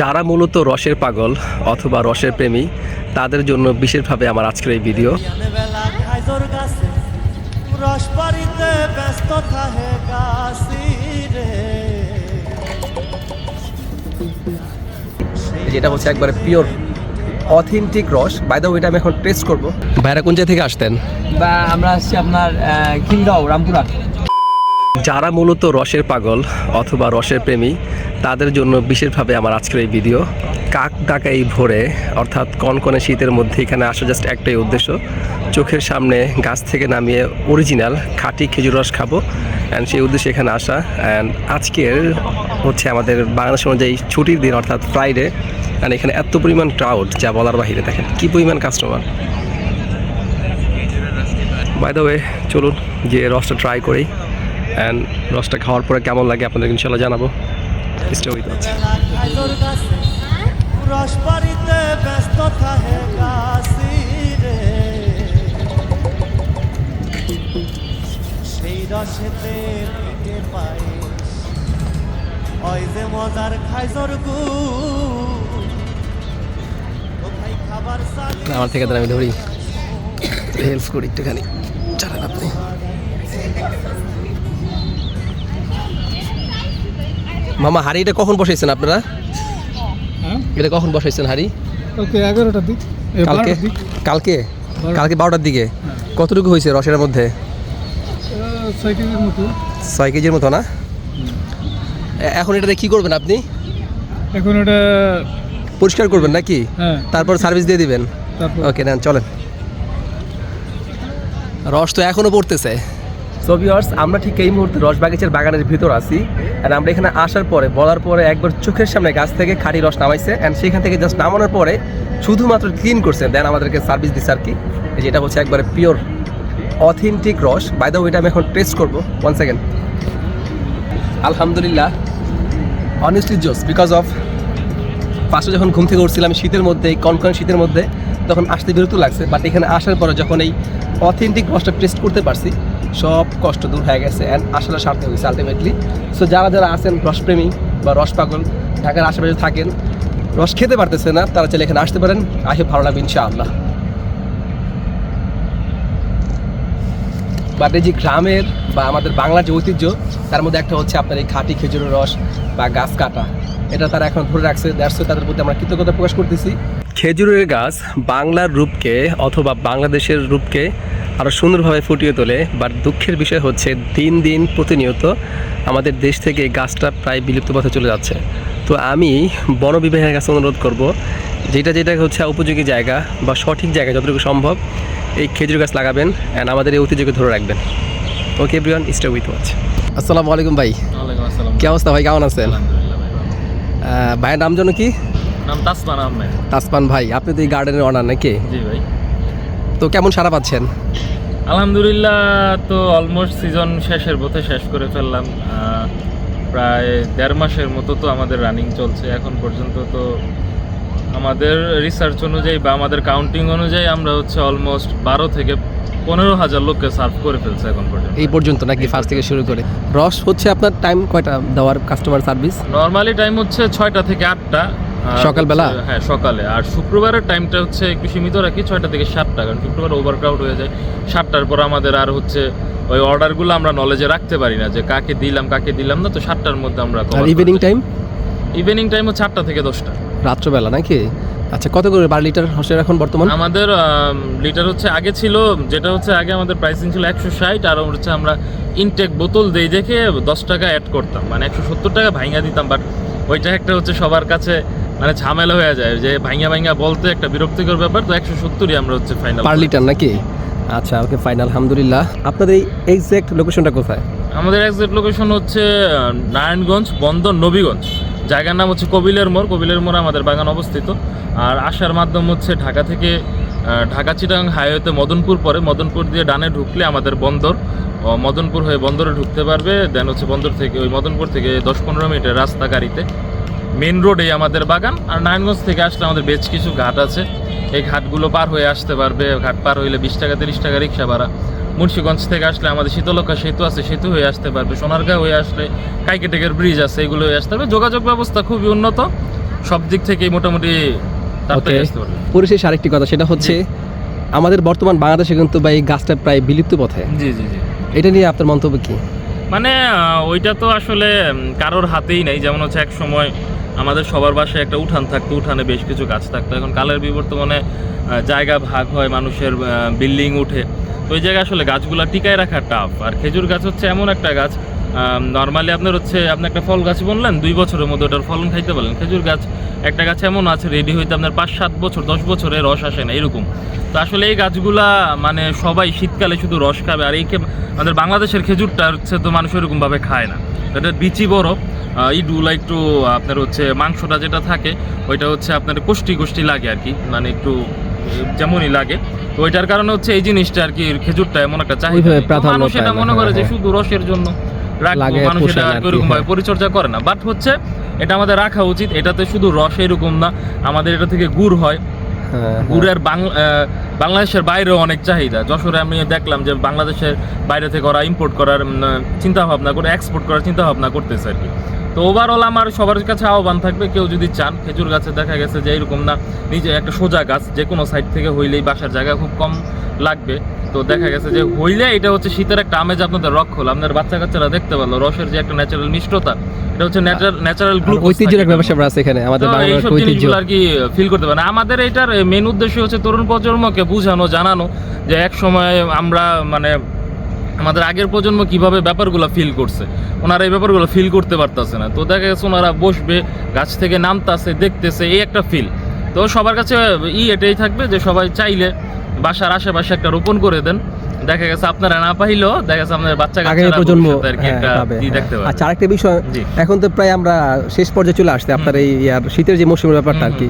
যারা মূলত রসের পাগল অথবা রসের প্রেমী তাদের জন্য বিশেষভাবে আমার আজকের এই ভিডিও। যেটা হচ্ছে একবারে পিওর অথেন্টিক রস। বাই দ্য ওইটা আমি এখন টেস্ট করব। ভাইরা কোন জায়গা থেকে আসতেন? বা আমরা আসছি আপনার খিলগাঁও রামপুরহাট। যারা মূলত রসের পাগল অথবা রসের প্রেমী তাদের জন্য বিশেষভাবে আমার আজকের এই ভিডিও। কাক ডাকা এই ভোরে, অর্থাৎ কনকনে শীতের মধ্যে এখানে আসা জাস্ট একটাই উদ্দেশ্য। চোখের সামনে গাছ থেকে নামিয়ে অরিজিনাল খাঁটি খেজুর রস খাব অ্যান্ড সেই উদ্দেশ্যে এখানে আসা। অ্যান্ড আজকের হচ্ছে আমাদের বাংলাদেশ অনুযায়ী ছুটির দিন, অর্থাৎ ফ্রাইডে অ্যান্ড এখানে এত পরিমাণ ক্রাউড যা বলার বাহিরে দেখেন, কী পরিমাণ কাস্টমার বাই দ্য ওয়ে চলুন যে রসটা ট্রাই করি অ্যান্ড রসটা খাওয়ার পরে কেমন লাগে আপনাদের ইনশাল্লাহ জানাব। স্টে উইথ আস বেলা খাইজোর গাছে রস পারিতে ব্যস্ত থাহে গাছি রে সেই রসেতে পিঠে পায়েস ওই যে মজার খাইজোর গু কোথায় খাবার চালি আমার থেকে আমি ধরি হেল্প করি একটুখানি চালান আপনি মামা হাড়ি এটা কখন বসাইছেন আপনারা? হ্যাঁ? এটা কখন বসাইছেন হাড়ি? ওকে এগারোটার দিক কালকে? কালকে? কালকে বারোটার দিকে? কতটুকু হয়েছে রসের মধ্যে? ছয় কেজির মতো। না? এখন এটাতে কি করবেন আপনি? এখন ওটা পরিষ্কার করবেন নাকি? হ্যাঁ। তারপর সার্ভিস দিয়ে দিবেন? ওকে নেন চলেন। রস তো এখনও পড়তেছে। সো ভিউয়ার্স আমরা ঠিক এই মুহূর্তে রস বাগিচার বাগানের ভিতর আছি আর আমরা এখানে আসার পরে, বলার পরে একবার চোখের সামনে গাছ থেকে খাঁটি রস নামাইছে অ্যান্ড সেখান থেকে জাস্ট নামানোর পরে শুধুমাত্র ক্লিন করছে দেন আমাদেরকে সার্ভিস দিচ্ছে আর কি। এই যে এটা হচ্ছে একবারে পিওর অথেন্টিক রস। বাই ওইটা আমি এখন টেস্ট করব। ওয়ান সেকেন্ড আলহামদুলিল্লাহ অনেস্টলি জোস বিকজ অফ ফার্স্টে যখন ঘুম থেকে উঠছিলাম শীতের মধ্যে, এই কনকন শীতের মধ্যে, তখন আসতে বিরক্ত লাগছে বাট এখানে আসার পরে যখন এই অথেন্টিক রসটা টেস্ট করতে পারছি সব কষ্ট দূর হয়ে গেছে অ্যান্ড আসলে সার্থক হয়েছে আলটিমেটলি সো যারা যারা আছেন রসপ্রেমী বা রস পাগল, ঢাকার আশেপাশে থাকেন, রস খেতে পারতেছে না, তারা চাইলে এখানে আসতে পারেন। আহে ভালো লাগবে ইনশাআল্লাহ। বাট এই যে গ্রামের বা আমাদের বাংলার যে ঐতিহ্য, তার মধ্যে একটা হচ্ছে আপনার এই খাঁটি খেজুরের রস বা গাছ কাটা। এটা তারা এখন ধরে রাখছে দ্যাটস তাদের প্রতি আমরা কৃতজ্ঞতা প্রকাশ করতেছি। খেজুরের গাছ বাংলার রূপকে অথবা বাংলাদেশের রূপকে আরও সুন্দরভাবে ফুটিয়ে তোলে বাট দুঃখের বিষয় হচ্ছে দিন দিন প্রতিনিয়ত আমাদের দেশ থেকে গাছটা প্রায় বিলুপ্ত পথে চলে যাচ্ছে। তো আমি বন বিভাগের কাছে অনুরোধ করব যেটা যেটা হচ্ছে উপযোগী জায়গা বা সঠিক জায়গা যতটুকু সম্ভব এই খেজুর গাছ লাগাবেন অ্যান্ড আমাদের এই ঐতিহ্যকে ধরে রাখবেন। Okay everyone stay with watch আসসালামু আলাইকুম ভাই। কি অবস্থা ভাই কেমন আছেন? ভাইয়ের নাম যেন কি? নাম তাসমান আহমেদ। তাসমান ভাই আপনি তো এই গার্ডেনের অনার নাকি? জি ভাই। তো কেমন সারা পাচ্ছেন? আলহামদুলিল্লাহ তো অলমোস্ট সিজন শেষের পথে শেষ করে ফেললাম। প্রায় দেড় মাসের মতো তো আমাদের রানিং চলছে এখন পর্যন্ত। তো আমাদের রিসার্চ অনুযায়ী বা আমাদের কাউন্টিং অনুযায়ী আমরা হচ্ছে অলমোস্ট বারো থেকে পনেরো হাজার লোককে সার্ভ করে ফেলছে এখন পর্যন্ত। এই পর্যন্ত নাকি ফার্স্ট থেকে শুরু করে? রস হচ্ছে আপনার টাইম কয়টা দেওয়ার কাস্টমার সার্ভিস নর্মালি টাইম হচ্ছে ছয়টা থেকে আটটা। সকালবেলা? হ্যাঁ সকালে। আর শুক্রবারের টাইমটা হচ্ছে একটু সীমিত রাখি ছয়টা থেকে সাতটা কারণ শুক্রবার ওভারক্রাউড হয়ে যায়। সাতটার পর আমাদের আর হচ্ছে ওই অর্ডারগুলো আমরা নলেজে রাখতে পারি না যে কাকে দিলাম কাকে দিলাম না তো সাতটার মধ্যে আমরা ইভিনিং টাইম ইভিনিং টাইম হচ্ছে আটটা থেকে দশটা। রাত্রবেলা নাকি? আচ্ছা কত করে বার লিটার হসের এখন বর্তমান? আমাদের লিটার হচ্ছে আগে ছিল যেটা হচ্ছে আগে আমাদের প্রাইসিং ছিল একশো ষাট আর হচ্ছে আমরা ইনটেক বোতল দেই দেখে দশ টাকা অ্যাড করতাম। মানে একশো সত্তর টাকা ভাঙা দিতাম বাট ওইটা একটা হচ্ছে সবার কাছে মানে ঝামেলা হয়ে যায় যে ভাঙা ভাঙা বলতে একটা বিরক্তিকর ব্যাপার তো একশো সত্তরই আমরা হচ্ছে ফাইনাল পার লিটার নাকি? আচ্ছা ওকে ফাইন আলহামদুলিল্লাহ। আপনাদের এই এক্সাক্ট লোকেশনটা কোথায়? আমাদের এক্সাক্ট লোকেশন হচ্ছে নারায়ণগঞ্জ বন্দর নবীগঞ্জ। জায়গার নাম হচ্ছে কবিলের মোড়। কবিলের মোড় আমাদের বাগান অবস্থিত। আর আসার মাধ্যম হচ্ছে ঢাকা থেকে ঢাকা চিটাং হাইওয়েতে মদনপুর পরে মদনপুর দিয়ে ডানে ঢুকলে আমাদের বন্দর। মদনপুর হয়ে বন্দরে ঢুকতে পারবে। দেন হচ্ছে বন্দর থেকে ওই মদনপুর থেকে দশ পনেরো মিনিটের রাস্তা গাড়িতে। মেন রোডেই আমাদের বাগান আর নারায়ণগঞ্জ থেকে আসলে আমাদের বেশ কিছু ঘাট আছে। এই ঘাটগুলো পার হয়ে আসতে পারবে ঘাট পার হইলে বিশ টাকা তিরিশ টাকা রিক্সা ভাড়া। মুন্সিগঞ্জ থেকে আসলে আমাদের শীতলক্ষা সেতু আছে সেতু হয়ে আসতে পারবে। সোনারগাঁ হয়ে আসলে কাইকেটেকের ব্রিজ আছে এগুলো হয়ে আসতে পারবে। যোগাযোগ ব্যবস্থা খুবই উন্নত। সব দিক থেকেই মোটামুটি তাড়াতাড়ি আসতে পারবে। পরিশেষ আরেকটি কথা সেটা হচ্ছে আমাদের বর্তমান বাংলাদেশে কিন্তু বা এই গাছটা প্রায় বিলুপ্ত পথে। জি জি জি। এটা নিয়ে আপনার মন্তব্য কি? মানে ওইটা তো আসলে কারোর হাতেই নেই। যেমন হচ্ছে এক সময় আমাদের সবার বাসায় একটা উঠান থাকতো, উঠানে বেশ কিছু গাছ থাকতো। এখন কালের বিবর্তমানে জায়গা ভাগ হয়, মানুষের বিল্ডিং উঠে। তো ওই জায়গায় আসলে গাছগুলা টিকায় রাখা টাফ আর খেজুর গাছ হচ্ছে এমন একটা গাছ নর্মালি আপনার হচ্ছে, আপনি একটা ফল গাছ বললেন, দুই বছরের মধ্যে ওটার ফলন খাইতে পারলেন। খেজুর গাছ, একটা গাছ এমন আছে রেডি হইতে আপনার পাঁচ, সাত বছর, দশ বছরে রস আসে না, এরকম। তো আসলে এই গাছগুলা মানে সবাই শীতকালে শুধু রস খাবে, আর এই আমাদের বাংলাদেশের খেজুরটা হচ্ছে তো মানুষ এরকমভাবে খায় না। এটা বিচি বড় আহ, ইডুলা একটু আপনার হচ্ছে মাংসটা যেটা থাকে ওইটা হচ্ছে আপনার কোষ্টি কোষ্টি লাগে আর কি মানে একটু যেমনই লাগে। তো ওইটার কারণে হচ্ছে এই জিনিসটা আর কি খেজুরটা এমন একটা চাহিদা। মানুষ এটা মনে করে যে হ্যাঁ, শুধু রসের জন্য রাখব মানুষ এটা ওরকম ভাবে হ্যাঁ। পরিচর্যা করে না। বাট হচ্ছে এটা আমাদের রাখা উচিত এটাতে শুধু রস এরকম না আমাদের এটা থেকে গুড় হয়। হ্যাঁ। গুড়ের বাংলাদেশের বাইরেও অনেক চাহিদা। যশোরে আমি দেখলাম যে বাংলাদেশের বাইরে থেকে ওরা ইম্পোর্ট করার চিন্তা ভাবনা করে এক্সপোর্ট করার চিন্তা ভাবনা করতেছে আর কি। তো ওভারঅল আমার সবার কাছে আহ্বান থাকবে কেউ যদি চান খেজুর গাছে দেখা গেছে যে এরকম না নিজে একটা সোজা গাছ যে কোনো সাইড থেকে হইলেই বাসার জায়গা খুব কম লাগবে। তো দেখা গেছে যে হইলে এটা হচ্ছে শীতের একটা আমেজ আপনাদের রক হলো। আপনার বাচ্চা কাচ্চারা দেখতে পারল রসের যে একটা ন্যাচারাল মিষ্টতা এটা হচ্ছে ন্যাচারাল আর ঐতিহ্যের একটা ব্যাপার আছে এখানে আমাদের বাংলার ঐতিহ্য। আর কি ফিল করতে পারে। আমাদের এটার মেন উদ্দেশ্য হচ্ছে তরুণ প্রজন্মকে বোঝানো জানানো যে এক সময় আমরা মানে আমাদের আগের প্রজন্ম কীভাবে ব্যাপারগুলো ফিল করছে? ওনারা এই ব্যাপারগুলো ফিল করতে পারতেছে না। তো দেখা গেছে ওনারা বসবে গাছ থেকে নামতাছে দেখতেছে এই একটা ফিল তো সবার কাছে ই এটাই থাকবে যে সবাই চাইলে বাসার আশেপাশে একটা রোপণ করে দেন। দেখা গেছে আপনারা না পাইলেও দেখা গেছে আপনাদের বাচ্চা আগামী প্রজন্ম হ্যাঁ, হ্যাঁ। দেখতে পাবে। আচ্ছা আরেকটা বিষয় এখন তো প্রায় আমরা শেষ পর্যায়ে চলে আসছে আপনার এই শীতের যে মৌসুমের ব্যাপারটা আর কি।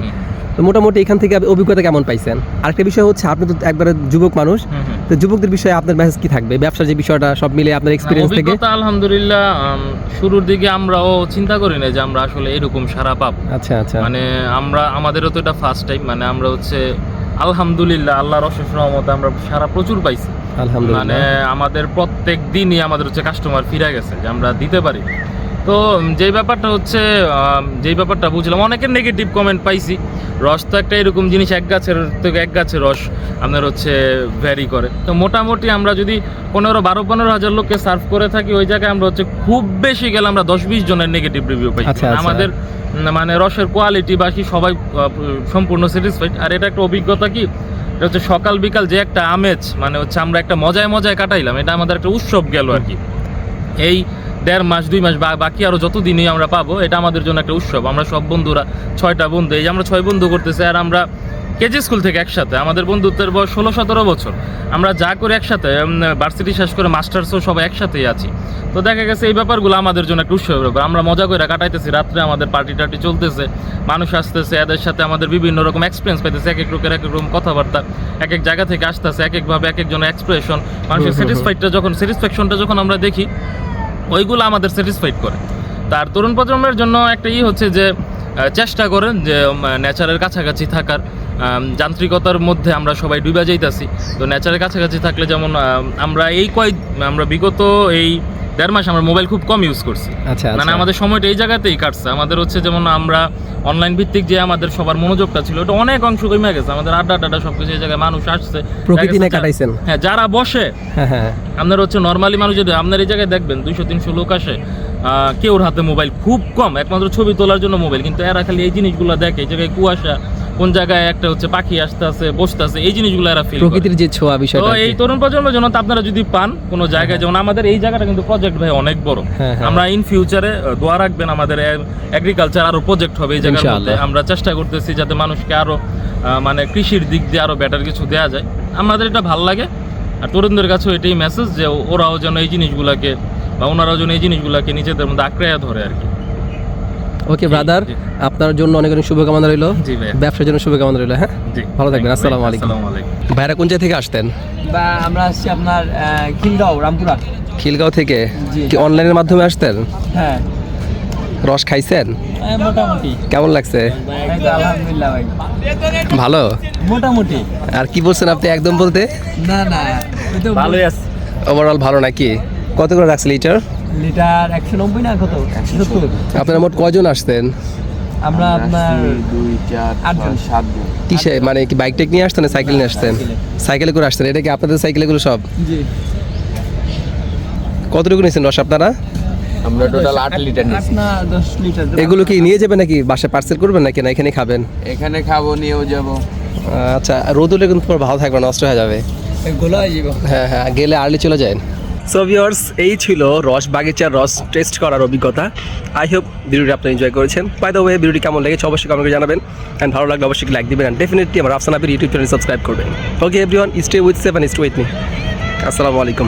তো মোটামুটি এখান থেকে অভিজ্ঞতা কেমন পাইছেন? আরেকটা বিষয় হচ্ছে আপনি তো একবারে যুবক মানুষ। তো যুবকদের বিষয়ে আপনার মেসেজ কি থাকবে? ব্যবসার যে বিষয়টা সব মিলে আপনার এক্সপিরিয়েন্স থেকে? আলহামদুলিল্লাহ শুরুর দিকে আমরাও চিন্তা করি না যে আমরা আসলে এরকম সারা পাবো। আচ্ছা আচ্ছা। মানে আমরা আমাদেরও তো এটা ফার্স্ট টাইম মানে আমরা হচ্ছে আলহামদুলিল্লাহ আল্লাহর অশেষ রহমতে আমরা সারা প্রচুর পাইছি। আলহামদুলিল্লাহ। মানে আমাদের প্রত্যেক দিনই আমাদের হচ্ছে কাস্টমার ফিরে গেছে যে আমরা দিতে পারি। তো যেই ব্যাপারটা হচ্ছে যেই ব্যাপারটা বুঝলাম অনেকের নেগেটিভ কমেন্ট পাইছি। রস তো একটা এরকম জিনিস এক গাছের থেকে এক গাছের রস আপনার হচ্ছে ভ্যারি করে। তো মোটামুটি আমরা যদি পনেরো বারো পনেরো হাজার লোককে সার্ভ করে থাকি ওই জায়গায় আমরা হচ্ছে খুব বেশি গেলে আমরা দশ বিশ জনের নেগেটিভ রিভিউ পাই। আমাদের মানে রসের কোয়ালিটি বাকি সবাই সম্পূর্ণ স্যাটিসফাইড আর এটা একটা অভিজ্ঞতা কি? এটা হচ্ছে সকাল বিকাল যে একটা আমেজ মানে হচ্ছে আমরা একটা মজায় মজায় কাটাইলাম এটা আমাদের একটা উৎসব গেল আর কি। এই দেড় মাস দুই মাস বাকি আরও যত দিনই আমরা পাবো এটা আমাদের জন্য একটা উৎসব। আমরা সব বন্ধুরা ছয়টা বন্ধু এই যে আমরা ছয় বন্ধু করতেছি আর আমরা কেজি স্কুল থেকে একসাথে আমাদের বন্ধুত্বের বয়স ষোলো সতেরো বছর। আমরা যা করে একসাথে ভার্সিটি শেষ করে মাস্টার্সও সবাই একসাথেই আছি। তো দেখা গেছে এই ব্যাপারগুলো আমাদের জন্য একটা উৎসবের ব্যাপার। আমরা মজা করে কাটাইতেছি রাত্রে আমাদের পার্টি টার্টি চলতেছে মানুষ আসতেছে এদের সাথে আমাদের বিভিন্ন রকম এক্সপিরিয়েন্স পাইতেছে এক এক লোকের এক এক রকম কথাবার্তা এক এক জায়গা থেকে আসতেছে এক একভাবে এক একজনের এক্সপ্রেশন মানুষের স্যাটিসফাইডটা যখন স্যাটিসফ্যাকশনটা যখন আমরা দেখি ওইগুলো আমাদের স্যাটিসফাইড করে। তার তরুণ প্রজন্মের জন্য একটা ই হচ্ছে যে চেষ্টা করেন যে নেচারের কাছাকাছি থাকার। যান্ত্রিকতার মধ্যে আমরা সবাই ডুবে যাইতাছি। তো নেচারের কাছাকাছি থাকলে যেমন আমরা এই কয়েক, আমরা বিগত এই দেড় মাস আমরা মোবাইল খুব কম ইউজ করছি। আচ্ছা মানে আচ্ছা। আমাদের সময়টা এই জায়গাতেই কাটছে। আমাদের হচ্ছে যেমন আমরা অনলাইন ভিত্তিক যে আমাদের সবার মনোযোগটা ছিল ওটা অনেক অংশ কমে গেছে। আমাদের আড্ডা সবকিছু এই জায়গায় মানুষ আসছে। প্রকৃতি কাটাইছেন। হ্যাঁ যারা বসে হ্যাঁ হ্যাঁ। আপনার হচ্ছে নর্মালি মানুষ যদি আপনার এই জায়গায় দেখবেন দুইশো তিনশো লোক আসে আহ, কেউর হাতে মোবাইল খুব কম। একমাত্র ছবি তোলার জন্য মোবাইল। কিন্তু এরা খালি এই জিনিসগুলো দেখে এই জায়গায় কুয়াশা কোন জায়গায় একটা হচ্ছে পাখি আসতে আছে বসতে আছে এই জিনিসগুলো এরা ফিল প্রকৃতির যে ছোঁয়া তো বিষয়টা আর এই তরুণ প্রজন্মের জন্য তো আপনারা যদি পান কোনো জায়গায় যেমন আমাদের এই জায়গাটা কিন্তু প্রজেক্ট ভাই অনেক বড়। হ্যাঁ, হ্যাঁ। আমরা ইন ফিউচারে দোয়া রাখবেন আমাদের এগ্রিকালচার আরও প্রজেক্ট হবে এই জায়গার মধ্যে। আমরা চেষ্টা করতেছি যাতে মানুষকে আরও মানে কৃষির দিক দিয়ে আরও বেটার কিছু দেওয়া যায়। আমাদের এটা ভালো লাগে। আর তরুণদের কাছেও এটাই মেসেজ যে ওরাও যেন এই জিনিসগুলোকে বা ওনারাও যেন এই জিনিসগুলোকে নিজেদের মধ্যে আঁকড়াইয়া ধরে আর কি। ওকে ব্রাদার আপনার জন্য অনেক অনেক শুভকামনা রইল। ব্যবসার জন্য শুভকামনা রইল হ্যাঁ? ভালো থাকবেন। আসসালামু আলাইকুম। আসসালামু ভাইরা কোন জায়গা থেকে আসতেন? আমরা আসছি আপনার খিলগাঁও রামপুরহাট খিলগাঁও থেকে? কি অনলাইনের মাধ্যমে আসতেন? হ্যাঁ। রস খাইছেন? হ্যাঁ, মোটামুটি। কেমন লাগছে? আলহামদুলিল্লাহ ভাই। ভালো? মোটামুটি। আর কি বলছেন আপনি একদম বলতে? না না ভালোই আছে। ওভারঅল ভালো নাকি? কত করে রাখছে লিটার লিটার একশো নব্বই না কত? সত্তর। আপনারা মোট কয়জন আসতেন? আমরা আপনার দুই চার আটজন। সাতজন কিসে? মানে কি বাইক টেক নিয়ে আসতেন না সাইকেল নিয়ে আসতেন? সাইকেলে করে আসতেন। এটা কি আপনাদের সাইকেলগুলো সব? জি। কতটুকু নিয়েছেন রস আপনারা? আমরা টোটাল আট লিটার নিচ্ছি না দশ লিটার এগুলো কি নিয়ে যাবেন নাকি বাসায় পার্সেল করবেন নাকি না এখানে খাবেন? এখানে খাব নিয়েও যাব। আচ্ছা রোদ হলে কিন্তু ভালো থাকবে না, নষ্ট হয়ে হয়ে যাব। হ্যাঁ হ্যাঁ গেলে আর্লি চলে যায়। সো ভিওর্স এই ছিল রস বাগিচার রস টেস্ট করার অভিজ্ঞতা। আই হোপ ভিডিওটি আপনি এনজয় করেছেন। বাই দ্য ওয়ে ভিডিওটি কেমন লেগেছে অবশ্যই কমেন্টে জানাবেন। অ্যান্ড ভালো লাগলে অবশ্যই লাইক দিবেন। অ্যান্ড ডেফিনেটলি আমার আফসান আপির ইউটিউব চ্যানেল সাবস্ক্রাইব করবেন। Okay everyone stay with seven stay with me আসসালামু আলাইকুম।